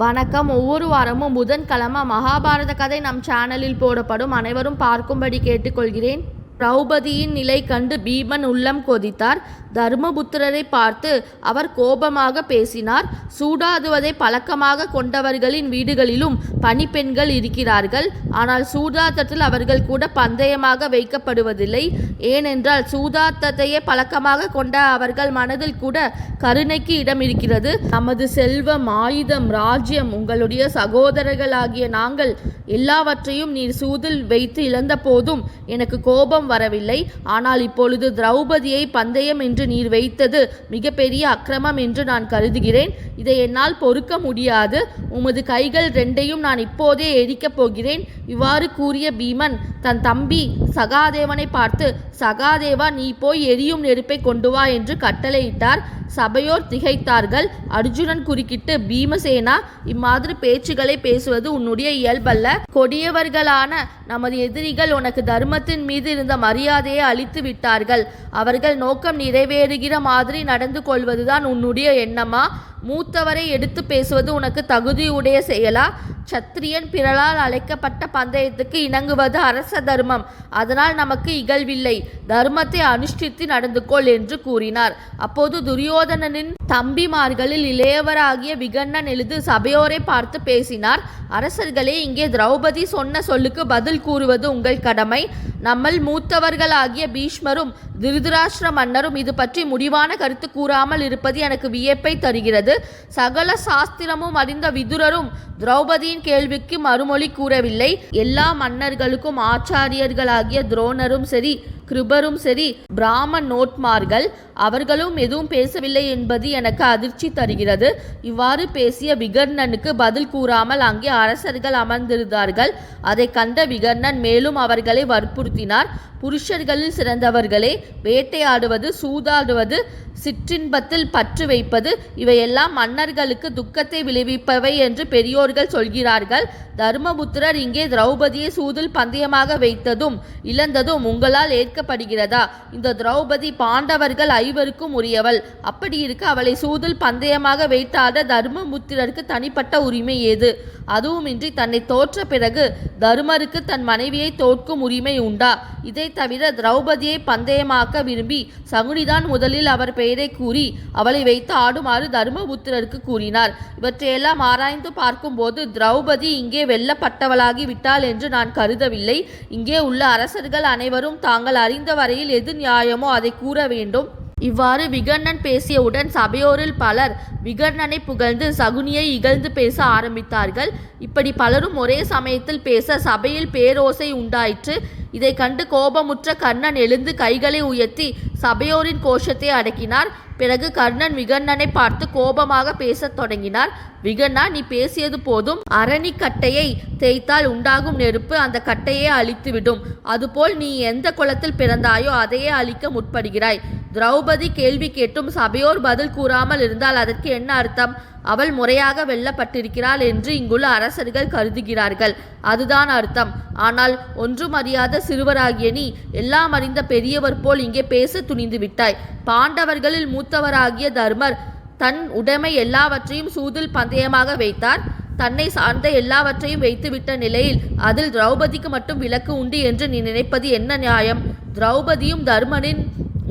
வணக்கம். ஒவ்வொரு வாரமும் புதன்கிழமை மகாபாரத கதை நம் சேனலில் போடப்படும். அனைவரும் பார்க்கும்படி கேட்டுக்கொள்கிறேன். திரௌபதியின் நிலை கண்டு பீமன் உள்ளம் கொதித்தார். தர்மபுத்திரரை பார்த்து அவர் கோபமாக பேசினார். சூடாடுவதை பழக்கமாக கொண்டவர்களின் வீடுகளிலும் பணிப்பெண்கள் இருக்கிறார்கள். ஆனால் சூதாட்டத்தில் அவர்கள் கூட பந்தயமாக வைக்கப்படுவதில்லை. ஏனென்றால் சூதாட்டத்தையே பழக்கமாக கொண்ட அவர்கள் மனதில் கூட கருணைக்கு இடம் இருக்கிறது நமது செல்வம் ஆயுதம் ராஜ்யம் உங்களுடைய சகோதரர்களாகிய நாங்கள் எல்லாவற்றையும் நீர் சூதில் வைத்து இழந்த போதும் எனக்கு கோபம் வரவில்லை. ஆனால் இப்பொழுது திரௌபதியை பந்தயம் என்று நீர் வைத்தது மிகப்பெரிய அக்கிரமம் என்று நான் கருதுகிறேன். இதை என்னால் பொறுக்க முடியாது. உமது கைகள் ரெண்டையும் நான் இப்போதே எரிக்கப் போகிறேன். இவ்வாறு கூறிய பீமன் தன் தம்பி சகாதேவனை பார்த்து சகாதேவா நீ போய் எரியும் நெருப்பை கொண்டு வா என்று கட்டளையிட்டார். சபையோர் திகைத்தார்கள். அர்ஜுனன் குறுக்கிட்டு பீமசேனா இம்மாதிரி பேச்சுகளை பேசுவது உன்னுடைய இயல்பல்ல. கொடியவர்களான நமது எதிரிகள் உனக்கு தர்மத்தின் மீது இருந்த மரியாதையை அழித்து விட்டார்கள். அவர்கள் நோக்கம் நிறைவேறுகிற மாதிரி நடந்து கொள்வதுதான் உன்னுடைய எண்ணமா? மூத்தவரை எடுத்து பேசுவது உனக்கு தகுதியுடைய செயலா? சத்திரியன் பிறலால் அழைக்கப்பட்ட பந்தயத்துக்கு இணங்குவது அரச தர்மம். அதனால் நமக்கு இகழ்வில்லை. தர்மத்தை அனுஷ்டித்து நடந்து கொள் என்று கூறினார். அப்போது துரியோதனனின் தம்பிமார்களில் இளையவராகிய விகண்ணன் எழுது சபையோரை பார்த்து பேசினார். அரசர்களே இங்கே திரௌபதி சொன்ன சொல்லுக்கு பதில் கூறுவது உங்கள் கடமை. நம்மள் மூத்தவர்களாகிய பீஷ்மரும் திருதராஷ்டிர மன்னரும் இது பற்றி முடிவான கருத்து கூறாமல் இருப்பது எனக்கு வியப்பை தருகிறது. சகல சாஸ்திரமும் அறிந்த விதுரரும் திரௌபதியின் கேள்விக்கு மறுமொழி கூறவில்லை. எல்லா மன்னர்களுக்கும் ஆச்சாரியர்களாகிய துரோணரும் சரி கிருபரும் சரி பிராம நோட்மார்கள் அவர்களும் எதுவும் பேசவில்லை என்பது எனக்கு அதிர்ச்சி தருகிறது. இவ்வாறு பேசிய விகர்ணனுக்கு பதில் கூறாமல் அங்கே அரசர்கள் அமர்ந்திருந்தார்கள். அதை கண்ட விகர்ணன் மேலும் அவர்களை வற்புறுத்தினார். புருஷர்களில் சிறந்தவர்களே வேட்டையாடுவது சூதாடுவது சிற்றின்பத்தில் பற்று வைப்பது இவையெல்லாம் மன்னர்களுக்கு துக்கத்தை விளைவிப்பவை என்று பெரியோர்கள் சொல்கிறார்கள். தர்மபுத்திரர் இங்கே திரௌபதியை சூதில் பந்தயமாக வைத்ததும் இழந்ததும் உங்களால் ஏற்கப்படுகிறதா? இந்த திரௌபதி பாண்டவர்கள் ஐவருக்கும் உரியவள். அப்படி இருக்க அவளை சூதில் பந்தயமாக வைத்தாத தர்மபுத்திரருக்கு தனிப்பட்ட உரிமை ஏது? அதுவுமின்றி தன்னை தோற்ற பிறகு தருமருக்கு தன் மனைவியை தோற்கும் உரிமை உண்டா? இதை தவிர திரௌபதியை பந்தயமாக்க விரும்பி சகுனிதான் முதலில் அவர் பெயரை கூறி அவளை வைத்து ஆடுமாறு தர்மபுத்திரருக்கு கூறினார். இவற்றையெல்லாம் ஆராய்ந்து பார்க்கும்போது திரௌபதி இங்கே வெல்லப்பட்டவளாகி விட்டாள் என்று நான் கருதவில்லை. இங்கே உள்ள அரசர்கள் அனைவரும் தாங்கள் அறிந்த வரையில் எது நியாயமோ அதை கூற வேண்டும். இவ்வாறு விகர்ணன் பேசியவுடன் சபையோரில் பலர் விகர்ணனை புகழ்ந்து சகுனியை இகழ்ந்து பேச ஆரம்பித்தார்கள். இப்படி பலரும் ஒரே சமயத்தில் பேச சபையில் பேரோசை உண்டாயிற்று. இதை கண்டு கோபமுற்ற கர்ணன் எழுந்து கைகளை உயர்த்தி சபையோரின் கோஷத்தை அடக்கினார். பிறகு கர்ணன் விகர்ணனை பார்த்து கோபமாக பேசத் தொடங்கினார். விகர்ணா நீ பேசியது போதும். அரணி கட்டையை தேய்த்தால் உண்டாகும் நெருப்பு அந்த கட்டையே அழித்துவிடும். அதுபோல் நீ எந்த குலத்தில் பிறந்தாயோ அதையே அழிக்க முற்படுகிறாய். திரௌபதி கேள்வி கேட்டும் சபையோர் பதில் கூறாமல் இருந்தால் அதற்கு என்ன அர்த்தம்? அவள் முறையாக வெல்லப்பட்டிருக்கிறாள் என்று இங்குள்ள அரசர்கள் கருதுகிறார்கள். அதுதான் அர்த்தம். ஆனால் ஒன்றும் அறியாத சிறுவராகிய நீ எல்லாம் அறிந்த பெரியவர் போல் இங்கே பேச துணிந்து விட்டாய். பாண்டவர்களில் மூத்தவராகிய தர்மர் தன் உடைமை எல்லாவற்றையும் சூதில் பந்தயமாக வைத்தார். தன்னை சார்ந்த எல்லாவற்றையும் வைத்துவிட்ட நிலையில் அதில் திரௌபதிக்கு மட்டும் விலக்கு உண்டு என்று நீ நினைப்பது என்ன நியாயம்? திரௌபதியும் தர்மனின்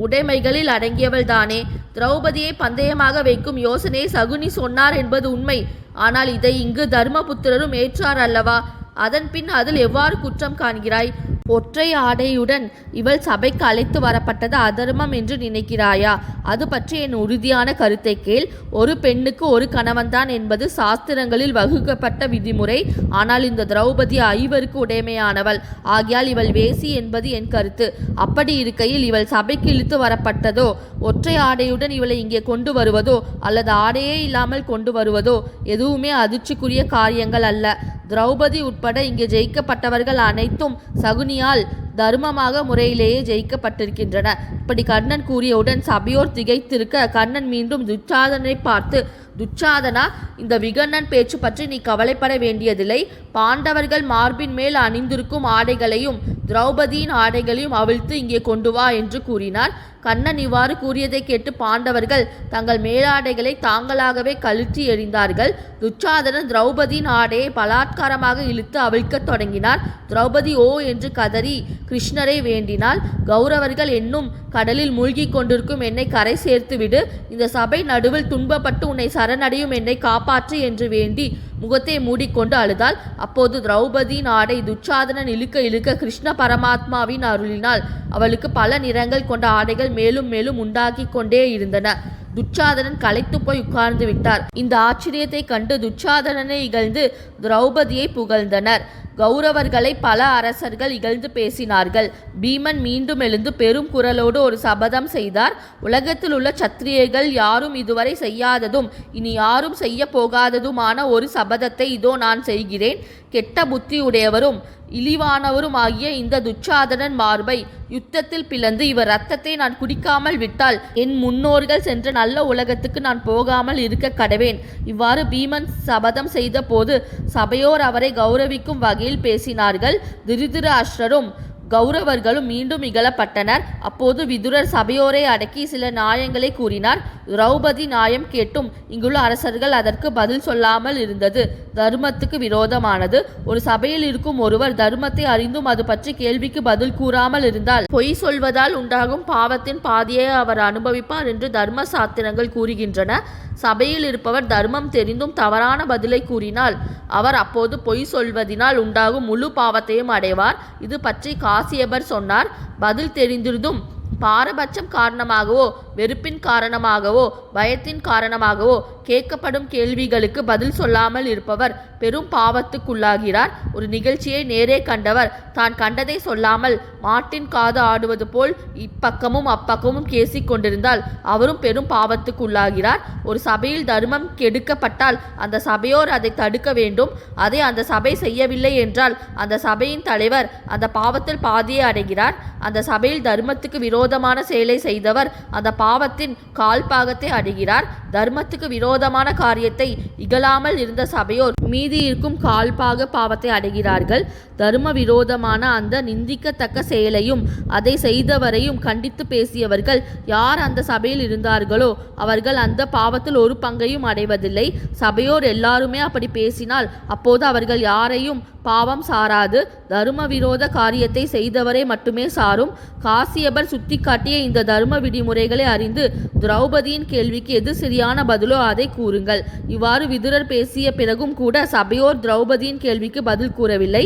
உடைமைகளில் அடங்கியவள் தானே திரௌபதியை பந்தயமாக வைக்கும் யோசனையை சகுனி சொன்னார் என்பது உண்மை. ஆனால் இதை இங்கு தர்மபுத்திரரும் ஏற்றார் அல்லவா? அதன் பின் அதில் எவ்வாறு குற்றம் காண்கிறாய்? ஒற்றை ஆடையுடன் இவள் சபைக்கு அழைத்து வரப்பட்டது அதர்மம் என்று நினைக்கிறாயா? அது பற்றி என் உறுதியான கருத்தை கேள். ஒரு பெண்ணுக்கு ஒரு கணவன்தான் என்பது சாஸ்திரங்களில் வகுக்கப்பட்ட விதிமுறை. ஆனால் இந்த திரௌபதி ஐவருக்கு உடைமையானவள். ஆகியால் இவள் வேசி என்பது என் கருத்து. அப்படி இருக்கையில் இவள் சபைக்கு இழுத்து வரப்பட்டதோ? ஒற்றை ஆடையுடன் இவளை இங்கே கொண்டு வருவதோ? அல்லது ஆடையே இல்லாமல் கொண்டு வருவதோ? எதுவுமே அதிர்ச்சிக்குரிய காரியங்கள் அல்ல. திரௌபதி உட்பட இங்கே ஜெயிக்கப்பட்டவர்கள் அனைத்தும் சகுனி சகுனியால் தர்மமாக முறையிலேயே ஜெயிக்கப்பட்டிருக்கின்றன. இப்படி கர்ணன் கூறியவுடன் சபையோர் திகைத்திருக்க கர்ணன் மீண்டும் துச்சாதனை பார்த்து துச்சாதனா இந்த விகர்ணன் பேச்சு பற்றி நீ கவலைப்பட வேண்டியதில்லை. பாண்டவர்கள் மார்பின் மேல் அணிந்திருக்கும் ஆடைகளையும் திரௌபதியின் ஆடைகளையும் அவிழ்த்து இங்கே கொண்டு வா என்று கூறினார். கண்ணன் இவ்வாறு கூறியதை கேட்டு பாண்டவர்கள் தங்கள் மேலாடைகளை தாங்களாகவே கழுத்தி எறிந்தார்கள். துச்சாதனன் திரௌபதியின் ஆடையை பலாத்காரமாக இழுத்து அவிழ்க்கத் தொடங்கினார் திரௌபதி ஓ என்று கதறி கிருஷ்ணரை வேண்டினாள். கௌரவர்கள் என்னும் கடலில் மூழ்கிக் கொண்டிருக்கும் என்னை கரை சேர்த்துவிடு. இந்த சபை நடுவில் துன்பப்பட்டு உன்னை சரணடையும் என்னை காப்பாற்று என்று வேண்டி முகத்தை மூடிக்கொண்டு அழுதாள். அப்போது திரௌபதியின் ஆடை துச்சாதனன் இழுக்க இழுக்க கிருஷ்ண பரமாத்மாவின் அருளினால் அவளுக்கு பல நிறங்கள் கொண்ட ஆடைகள் மேலும் மேலும் உண்டாகி கொண்டே இருந்தன. துச்சாதனன் களைத்து போய் உட்கார்ந்து விட்டார். இந்த ஆச்சரியத்தை கண்டு துச்சாதனனை இகழ்ந்து திரௌபதியை புகழ்ந்தனர். கௌரவர்களை பல அரசர்கள் இகழ்ந்து பேசினார்கள். பீமன் மீண்டும் எழுந்து பெரும் குரலோடு ஒரு சபதம் செய்தார். உலகத்தில் உள்ள சத்திரியர்கள் யாரும் இதுவரை செய்யாததும் இனி யாரும் செய்ய போகாததுமான ஒரு சபதத்தை இதோ நான் செய்கிறேன். கெட்ட புத்தியுடையவரும் இழிவானவரும் ஆகிய இந்த துச்சாதனன் மார்பை யுத்தத்தில் பிளந்து இவர் ரத்தத்தை நான் குடிக்காமல் விட்டால் என் முன்னோர்கள் சென்ற நல்ல உலகத்துக்கு நான் போகாமல் இருக்க கடவேன். இவ்வாறு பீமன் சபதம் செய்த போது சபையோர் அவரை கௌரவிக்கும் வகையில் பேசினார்கள். திருதிர அஷ்ரரும் கௌரவர்களும் மீண்டும் இகழப்பட்டனர். அப்போது விதுரர் சபையோரை அடக்கி சில நியாயங்களை கூறினார். திரௌபதி நியாயம் கேட்டும். இங்குள்ள அரசர்கள் அதற்கு பதில் சொல்லாமல் இருந்தது. தர்மத்துக்கு விரோதமானது. ஒரு சபையில் இருக்கும் ஒருவர் தர்மத்தை அறிந்தும் அது பற்றி கேள்விக்கு பதில் கூறாமல் இருந்தால் பொய் சொல்வதால் உண்டாகும் பாவத்தின் பாதியை அவர் அனுபவிப்பார் என்று தர்ம சாத்திரங்கள் கூறுகின்றன. சபையில் இருப்பவர் தர்மம் தெரிந்தும் தவறான பதிலை கூறினால் அவர் அப்போது பொய் சொல்வதினால் உண்டாகும் முழு பாவத்தையும் அடைவார். இது பற்றி காசியபர் சொன்னார். பதில் தெரிந்திருந்தும் பாரபட்சம் காரணமாகவோ வெறுப்பின் காரணமாகவோ பயத்தின் காரணமாகவோ கேட்கப்படும் கேள்விகளுக்கு பதில் சொல்லாமல் இருப்பவர் பெரும் பாவத்துக்குள்ளாகிறார். ஒரு நிகழ்ச்சியை நேரே கண்டவர் தான் கண்டதை சொல்லாமல் மாட்டின் காது ஆடுவது போல் இப்பக்கமும் அப்பக்கமும் பேசிக் கொண்டிருந்தால் அவரும் பெரும் பாவத்துக்குள்ளாகிறார். ஒரு சபையில் தர்மம் கெடுக்கப்பட்டால் அந்த சபையோர் அதை தடுக்க வேண்டும். அதை அந்த சபை செய்யவில்லை என்றால் அந்த சபையின் தலைவர் அந்த பாவத்தில் பாதியை அடைகிறார். அந்த சபையில் தர்மத்துக்கு விரோதமான செயலை செய்தவர். அந்த பாவத்தின் கால் பாகத்தை அடைகிறார் தர்மத்துக்கு விரோதமான காரியத்தை இகழாமல் இருந்த சபையோர் மீதி இருக்கும் கால்பாக பாவத்தை அடைகிறார்கள். தர்ம விரோதமான அந்த நிந்திக்கத்தக்க செயலையும் அதை செய்தவரையும் கண்டித்து பேசியவர்கள் யார் அந்த சபையில் இருந்தார்களோ அவர்கள் அந்த பாவத்தில் ஒரு பங்கையும் அடைவதில்லை. சபையோர் எல்லாருமே அப்படி பேசினால் அப்போது அவர்கள் யாரையும் பாவம் சாராது. தர்ம விரோத காரியத்தை செய்தவரை மட்டுமே சாரும். காசியபர் சுட்டிக்காட்டிய இந்த தர்ம விதிமுறைகளை அறிந்து திரௌபதியின் கேள்விக்கு எது சரியான பதிலோ அதை கூறுங்கள். இவ்வாறு விதுரர் பேசிய பிறகும் கூட சபையோர் திரௌபதியின் கேள்விக்கு பதில் கூறவில்லை.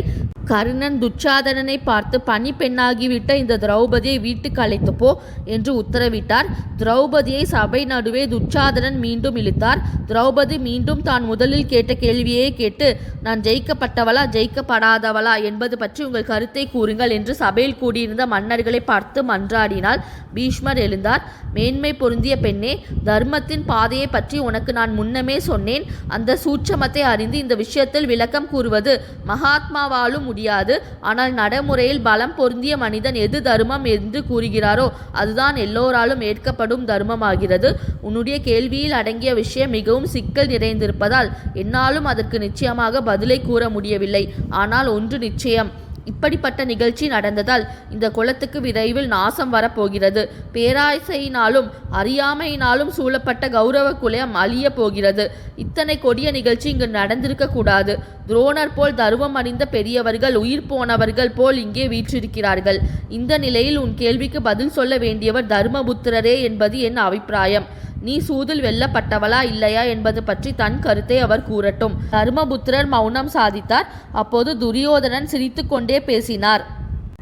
கர்ணன் துச்சாதனனை பார்த்து பனி பெண்ணாகிவிட்ட இந்த திரௌபதியை வீட்டுக்கு அழைத்து போ என்று உத்தரவிட்டார். திரௌபதியை சபை நடுவே துச்சாதனன் மீண்டும் இழுத்தார். திரௌபதி மீண்டும் தான் முதலில் கேட்ட கேள்வியே கேட்டு நான் ஜெயிக்கப்பட்டவளா? ஜெயிக்கப்படாதவளா? என்பது பற்றி உங்கள் கருத்தை கூறுங்கள் என்று சபையில் கூடியிருந்த மன்னர்களை பார்த்து மன்றாடினால் பீஷ்மர் எழுந்தார் மேன்மை பொருந்திய பெண்ணே தர்மத்தின் பாதையை பற்றி உனக்கு நான் முன்னமே சொன்னேன். அந்த சூட்சமத்தை அறிந்து இந்த விஷயத்தில் விளக்கம் கூறுவது மகாத்மாவாலும் முடியாது. ஆனால் நடைமுறையில் பலம் பொருந்திய மனிதன் எது தர்மம் என்று கூறுகிறாரோ அதுதான் எல்லோராலும் ஏற்கப்படும் தர்மமாகிறது. உன்னுடைய கேள்வியில் அடங்கிய விஷயம் மிகவும் சிக்கல் நிறைந்திருப்பதால் என்னாலும் அதற்கு நிச்சயமாக பதிலை கூற முடியவில்லை. ஆனால் ஒன்று நிச்சயம். இப்படிப்பட்ட நிகழ்ச்சி நடந்ததால் இந்த குலத்துக்கு விரைவில் நாசம் வரப்போகிறது. பேராசையினாலும் அறியாமையினாலும் சூழப்பட்ட கௌரவ குலயம் அழிய போகிறது. இத்தனை கொடிய நிகழ்ச்சி இங்கு நடந்திருக்க கூடாது. துரோணர் போல் தருவம் அணிந்த பெரியவர்கள் உயிர் போனவர்கள் போல் இங்கே வீற்றிருக்கிறார்கள். இந்த நிலையில் உன் கேள்விக்கு பதில் சொல்ல வேண்டியவர் தர்மபுத்திரரே என்பது என் அபிப்பிராயம். நீ சூதில் வெல்லப்பட்டவளா இல்லையா என்பது பற்றி தன் கருத்தை அவர் கூறட்டும். தர்மபுத்திரர் மௌனம் சாதித்தார். அப்போது துரியோதனன் சிரித்துக்கொண்டே பேசினார்.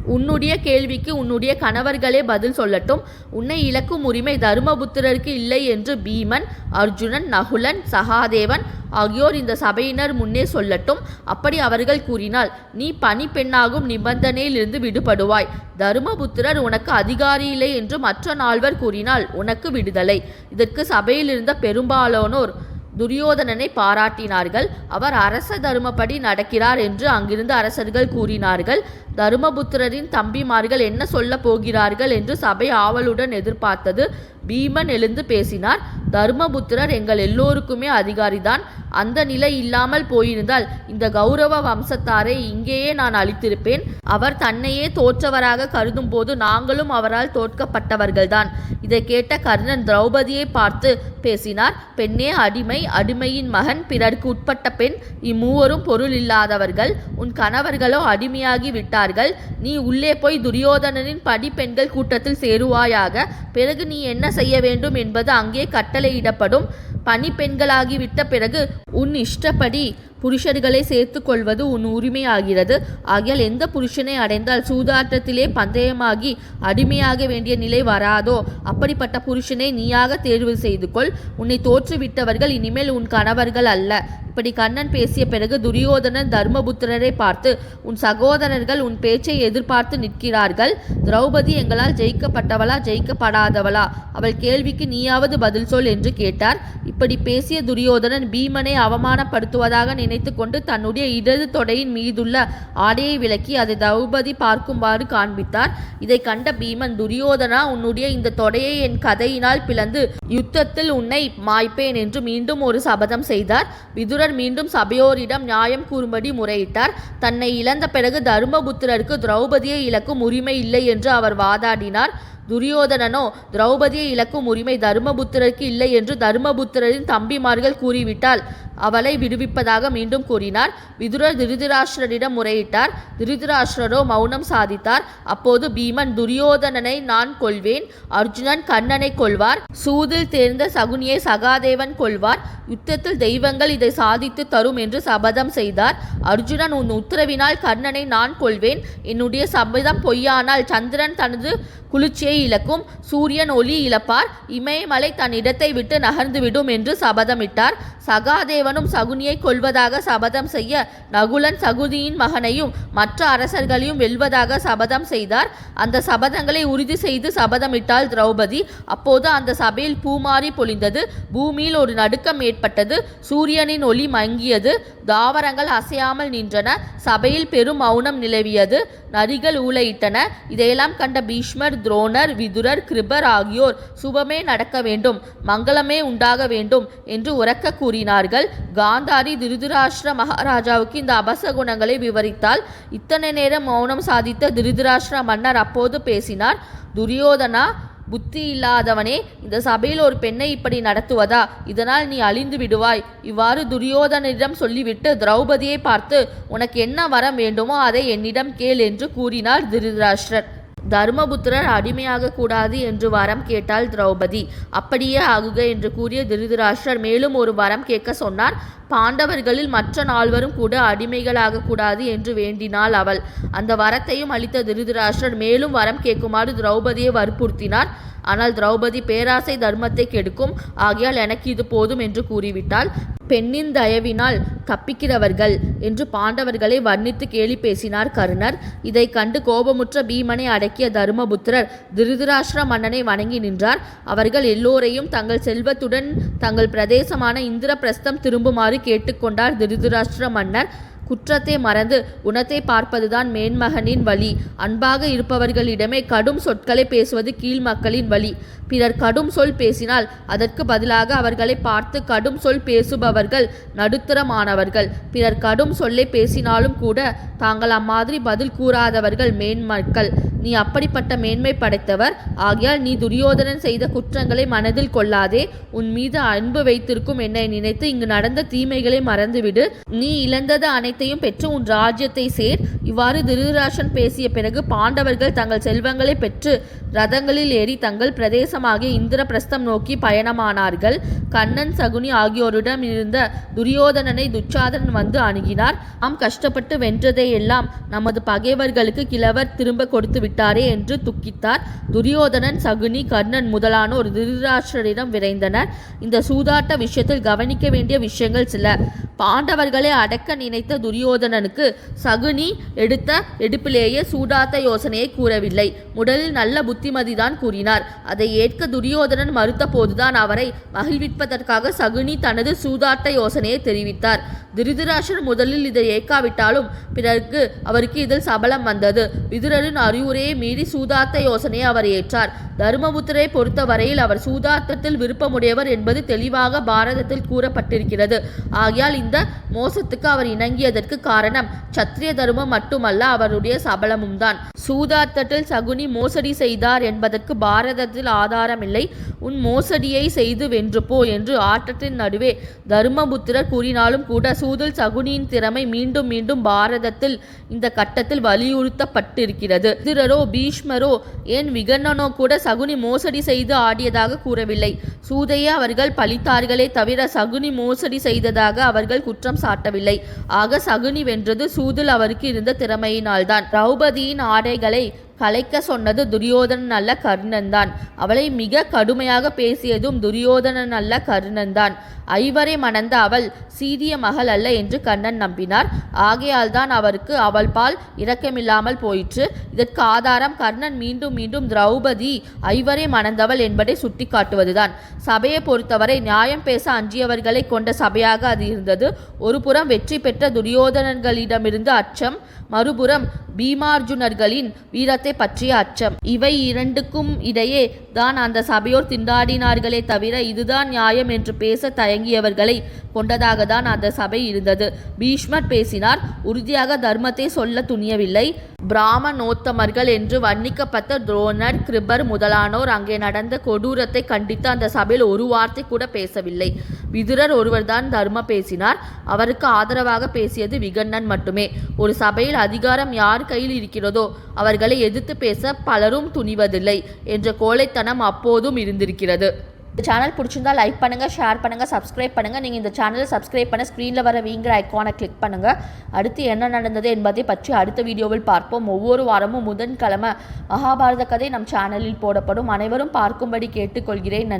உன்னுடைய கேள்விக்கு உன்னுடைய கணவர்களே பதில் சொல்லட்டும். உன்னை இழக்கும் உரிமை தருமபுத்திரருக்கு இல்லை என்று பீமன் அர்ஜுனன் நகுலன் சகாதேவன் ஆகியோர் இந்த சபையினர் முன்னே சொல்லட்டும். அப்படி அவர்கள் கூறினால் நீ பணி பெண்ணாகும் நிபந்தனையிலிருந்து விடுபடுவாய். தருமபுத்திரர் உனக்கு அதிகாரி இல்லை என்று மற்ற நால்வர் கூறினால் உனக்கு விடுதலை. இதற்கு சபையில் இருந்த பெரும்பாலானோர் துரியோதனனை பாராட்டினார்கள். அவர் அரச தருமப்படி நடக்கிறார் என்று அங்கிருந்து அரசர்கள் கூறினார்கள். தருமபுத்திரரின் தம்பிமார்கள் என்ன சொல்லப் போகிறார்கள் என்று சபை ஆவலுடன் எதிர்பார்த்தது. பீமன் எழுந்து பேசினார் தர்மபுத்திரர் எங்கள் எல்லோருக்குமே அதிகாரிதான் அந்த நிலை இல்லாமல் போயிருந்தால் இந்த கௌரவ வம்சத்தாரை இங்கேயே நான் அழித்திருப்பேன். அவர் தன்னையே தோற்றவராக கருதும் போது நாங்களும் அவரால் தோற்கப்பட்டவர்கள்தான். இதை கேட்ட கர்ணன் திரௌபதியை பார்த்து பேசினார் பெண்ணே அடிமை அடிமையின் மகன் பிறர்க்கு உட்பட்ட பெண் இம்மூவரும் பொருள் இல்லாதவர்கள் உன் கணவர்களோ அடிமையாகி விட்டார்கள். நீ உள்ளே போய் துரியோதனனின் படிப்பெண்கள் கூட்டத்தில் சேருவாயாக. பிறகு நீ என்ன செய்ய வேண்டும் என்பது அங்கே கட்டளையிடப்படும். பணிப்பெண்களாகிவிட்ட பிறகு உன் இஷ்டப்படி புருஷர்களை சேர்த்து கொள்வது உன் உரிமையாகிறது. ஆகையால் எந்த புருஷனை அடைந்தால் சூதாட்டத்திலே பந்தயமாகி அடிமையாக வேண்டிய நிலை வராதோ அப்படிப்பட்ட புருஷனை நீயாக தேர்வு செய்து கொள் உன்னை தோற்றுவிட்டவர்கள் இனிமேல் உன் கணவர்கள் அல்ல. இப்படி கண்ணன் பேசிய பிறகு துரியோதனன் தர்மபுத்திரரை பார்த்து உன் சகோதரர்கள் உன் பேச்சை எதிர்பார்த்து நிற்கிறார்கள். திரௌபதி எங்களால் ஜெயிக்கப்பட்டவளா ஜெயிக்கப்படாதவளா? அவள் கேள்விக்கு நீயாவது பதில் சொல் என்று கேட்டார். இப்படி பேசிய துரியோதனன் பீமனை அவமானப்படுத்துவதாக நினைத்து கொண்டு தன்னுடைய இடது தொடையின் மீதுள்ள ஆடையை விலக்கி அதை திரௌபதி பார்க்குமாறு காண்பித்தார். இதை கண்ட பீமன் துரியோதனா உன்னுடைய இந்த தொடையை என் கதையினால் பிளந்து யுத்தத்தில் உன்னை மாய்ப்பேன் என்று மீண்டும் ஒரு சபதம் செய்தார். விதுரர் மீண்டும் சபையோரிடம் நியாயம் கூறும்படி முறையிட்டார். தன்னை இழந்த பிறகு தருமபுத்திரருக்கு திரௌபதியை இழக்கும் உரிமை இல்லை என்று அவர் வாதாடினார். துரியோதனனோ திரௌபதியை இழக்கும் உரிமை தர்மபுத்திரருக்கு இல்லை என்று தர்மபுத்திரரின் தம்பிமார்கள் கூறிவிட்டால் அவளை விடுவிப்பதாக மீண்டும் கூறினார். விதுரர் திருதராஷ்டிரரிடம் முறையிட்டார். திருதிராஷ்டிரரோ மௌனம் சாதித்தார். அப்போது பீமன் துரியோதனனை நான் கொள்வேன் அர்ஜுனன் கண்ணனை கொள்வார் சூதில் தேர்ந்த சகுனியை சகாதேவன் கொள்வார் யுத்தத்தில் தெய்வங்கள் இதை சாதித்து தரும் என்று சபதம் செய்தார். அர்ஜுனன் உன் உத்தரவினால் கர்ணனை நான் கொள்வேன் என்னுடைய சபதம் பொய்யானால் சந்திரன் தனது குளிர்ச்சியை இழக்கும் சூரியன் ஒளி இழப்பார். இமயமலை தன் இடத்தை விட்டு நகர்ந்துவிடும் என்று சபதமிட்டார். சகாதேவனும் சகுனியை கொல்வதாக சபதம் செய்ய நகுலன் சகுதியின் மகனையும் மற்ற அரசர்களையும் வெல்வதாக சபதம் செய்தார். அந்த சபதங்களை உறுதி செய்து சபதமிட்டாள் திரௌபதி. அப்போது அந்த சபையில் பூமாரி பொழிந்தது. பூமியில் ஒரு நடுக்கம் ஏற்பட்டது. சூரியனின் ஒளி மங்கியது. தாவரங்கள் அசையாமல் நின்றன. சபையில் பெரும் மௌனம் நிலவியது. நரிகள் ஊளையிட்டன இதையெல்லாம் கண்ட பீஷ்மர் துரோணர் விதுரர் கிருபர் ஆகியோர் சுபமே நடக்க வேண்டும் மங்களமே உண்டாக வேண்டும் என்று உரக்க கூறினார்கள். காந்தாரி திருதராஷ்டிர மகாராஜாவுக்கு இந்த அபச குணங்களை விவரித்தால் இத்தனை நேரம் மௌனம் சாதித்த திருதராஷ்டிர மன்னர் அப்போது பேசினார் துரியோதனா புத்தி இல்லாதவனே இந்த சபையில் ஒரு பெண்ணை இப்படி நடத்துவதா? இதனால் நீ அழிந்து விடுவாய். இவ்வாறு துரியோதனிடம் சொல்லிவிட்டு திரௌபதியை பார்த்து உனக்கு என்ன வரம் வேண்டுமோ அதை என்னிடம் கேள் என்று கூறினார் திருதராஷ்டிரர். தர்மபுத்திரர் அடிமையாக கூடாது என்று வரம் கேட்டாள் திரௌபதி. அப்படியே ஆகுக என்று கூறிய திருதராஷ்டர் மேலும் ஒரு வரம் கேட்க சொன்னார். பாண்டவர்களில் மற்ற நால்வரும் கூட அடிமைகளாக கூடாது என்று வேண்டினாள் அவள். அந்த வரத்தையும் அளித்த திருதராஷ்டர் மேலும் வரம் கேட்குமாறு திரௌபதியை வற்புறுத்தினார். ஆனால் திரௌபதி பேராசை தர்மத்தை கெடுக்கும். ஆகையால் எனக்கு இது போதும் என்று கூறிவிட்டால் பெண்ணின் தயவினால் தப்பிக்கிறவர்கள் என்று பாண்டவர்களை வர்ணித்து கேலி பேசினார் கருணர். இதை கண்டு கோபமுற்ற பீமனை அடக்கிய தருமபுத்திரர் திருதராஷ்டிர மன்னனை வணங்கி நின்றார். அவர்கள் எல்லோரையும் தங்கள் செல்வத்துடன் தங்கள் பிரதேசமான இந்திரபிரஸ்தம் திரும்புமாறு கேட்டுக்கொண்டார் திருதராஷ்டிர மன்னர். குற்றத்தை மறந்து குணத்தை பார்ப்பதுதான் மேன்மகனின் வழி. அன்பாக இருப்பவர்களிடமே கடும் சொற்களை பேசுவது கீழ் மக்களின் வழி. பிறர் கடும் சொல் பேசினால் அதற்கு பதிலாக அவர்களை பார்த்து கடும் சொல் பேசுபவர்கள் நடுத்தரமானவர்கள். பிறர் கடும் சொல்லை பேசினாலும் கூட தாங்கள் அம்மாதிரி பதில் கூறாதவர்கள் மேன்மக்கள் நீ அப்படிப்பட்ட மேன்மை படைத்தவர். ஆகையால் நீ துரியோதனன் செய்த குற்றங்களை மனதில் கொள்ளாதே. உன் மீது அன்பு வைத்திருக்கும் என்னை நினைத்து இங்கு நடந்த தீமைகளை மறந்துவிடு. நீ இழந்தது அனைத்து அனைத்தையும் பெற்று உன் ராஜ்யத்தை சேர். இவ்வாறு திருராஷன் பேசிய பிறகு பாண்டவர்கள் தங்கள் செல்வங்களை பெற்று ரதங்களில் ஏறி தங்கள் பிரதேசமாகிய இந்திரபிரஸ்தம் நோக்கி பயணமானார்கள். கண்ணன் சகுனி ஆகியோரிடம் இருந்த துரியோதனனை துச்சாதனன் வந்து அணுகினார். நாம் கஷ்டப்பட்டு வென்றதை எல்லாம் நமது பகைவர்களுக்கு கிழவர் திரும்ப கொடுத்து விட்டாரே என்று துக்கித்தார். துரியோதனன் சகுனி கர்ணன் முதலானோர் திருராஷ்டரிடம் விரைந்தனர். இந்த சூதாட்ட விஷயத்தில் கவனிக்க வேண்டிய விஷயங்கள் சில. பாண்டவர்களை அடக்க நினைத்த துரியோதனனுக்கு சகுனி எடுத்த எடுப்பிலேயே சூடாத்த யோசனையை கூறவில்லை. முதலில் நல்ல புத்திமதிதான் கூறினார். அதை ஏற்க துரியோதனன் மறுத்த போதுதான் அவரை மகிழ்விப்பதற்காக சகுனி தனது சூதாட்ட யோசனையை தெரிவித்தார். திருதராஷர் முதலில் இதை ஏற்காவிட்டாலும் பிறகு அவருக்கு இதில் சபலம் வந்தது. விதுரரின் அறிவுரையை மீறி சூதாத்த யோசனையை அவர் ஏற்றார். தர்மபுத்திரை பொறுத்தவரையில் அவர் சூதார்த்தத்தில் விருப்பமுடையவர் என்பது தெளிவாக பாரதத்தில் கூறப்பட்டிருக்கிறது. ஆகையால் இந்த மோசத்துக்கு அவர் இணங்கியது இணங்கியதற்கு காரணம் சத்திரிய தர்மம் மட்டுமல்ல அவருடைய சபலமும் தான் சூதாட்டத்தில் சகுனி மோசடி செய்தார் என்பதற்கு பாரதத்தில் ஆதாரமில்லை. உன் மோசடியை செய்து வென்று போ என்று ஆட்டத்தின் நடுவே தர்மபுத்திரர் கூறினாலும் கூட சூதில் சகுனியின் திறமை மீண்டும் மீண்டும் பாரதத்தில் இந்த கட்டத்தில் வலியுறுத்தப்பட்டிருக்கிறது. திருரோ பீஷ்மரோ ஏன் விகர்ணனோ கூட சகுனி மோசடி செய்து ஆடியதாக கூறவில்லை. சூதையே அவர்கள் பழித்தார்களே தவிர சகுனி மோசடி செய்ததாக அவர்கள் குற்றம் சாட்டவில்லை. ஆக சகுனி வென்றது சூதில் அவருக்கு இருந்த திறமையினால்தான். திரௌபதியின் ஆடைகளை கலைக்க சொன்னது துரியோதனன் அல்ல கர்ணன்தான். அவளை மிக கடுமையாக பேசியதும் துரியோதனன் அல்ல கர்ணன்தான். ஐவரை மணந்த அவள் சீரிய மகள் அல்ல என்று கண்ணன் நம்பினார். ஆகையால் தான் அவருக்கு அவள் பால் இரக்கமில்லாமல் போயிற்று. இதற்கு ஆதாரம் கர்ணன் மீண்டும் மீண்டும் திரௌபதி ஐவரை மணந்தவள் என்பதை சுட்டிக்காட்டுவதுதான். சபையை பொறுத்தவரை நியாயம் பேச அஞ்சியவர்களை கொண்ட சபையாக அது இருந்தது. ஒருபுறம் வெற்றி பெற்ற துரியோதனர்களிடமிருந்து அச்சம் மறுபுறம் பீமார்ஜுனர்களின் வீரத்தை பற்றிய அச்சம். இவை இரண்டுக்கும் இடையே தான் அந்த சபையோர் திண்டாடினார்களே தவிர இதுதான் நியாயம் என்று பேச தயங்கியவர்களை கொண்டதாக தான் அந்த சபை இருந்தது. பீஷ்மர் பேசினார் உறுதியாக தர்மத்தை சொல்ல துணியவில்லை. பிராமணோத்தமர்கள் என்று வர்ணிக்கப்பட்ட துரோணர் கிருபர் முதலானோர் அங்கே நடந்த கொடூரத்தை கண்டித்து அந்த சபையில் ஒரு வார்த்தை கூட பேசவில்லை. விதுரர் ஒருவர்தான் தர்ம பேசினார். அவருக்கு ஆதரவாக பேசியது விகண்ணன் மட்டுமே. ஒரு சபையில் அதிகாரம் யார் கையில் இருக்கிறதோ அவர்களை எதிர்த்து பேச பலரும் துணிவதில்லை என்ற கோழைத்தனம் அப்போதும் இருந்திருக்கிறது. இந்த சேனல் பிடிச்சிருந்தா லைக் பண்ணுங்கள் ஷேர் பண்ணுங்கள் சப்ஸ்கிரைப் பண்ணுங்கள் நீங்கள் இந்த சேனலை சப்ஸ்கிரைப் பண்ண ஸ்க்ரீனில் வர வீங்கிற ஐக்கானை கிளிக் பண்ணுங்கள் அடுத்து என்ன நடந்தது என்பதை பற்றி அடுத்த வீடியோவில் பார்ப்போம். ஒவ்வொரு வாரமும் புதன்கிழமை மகாபாரத கதை நம் சேனலில் போடப்படும். அனைவரும் பார்க்கும்படி கேட்டுக்கொள்கிறேன்.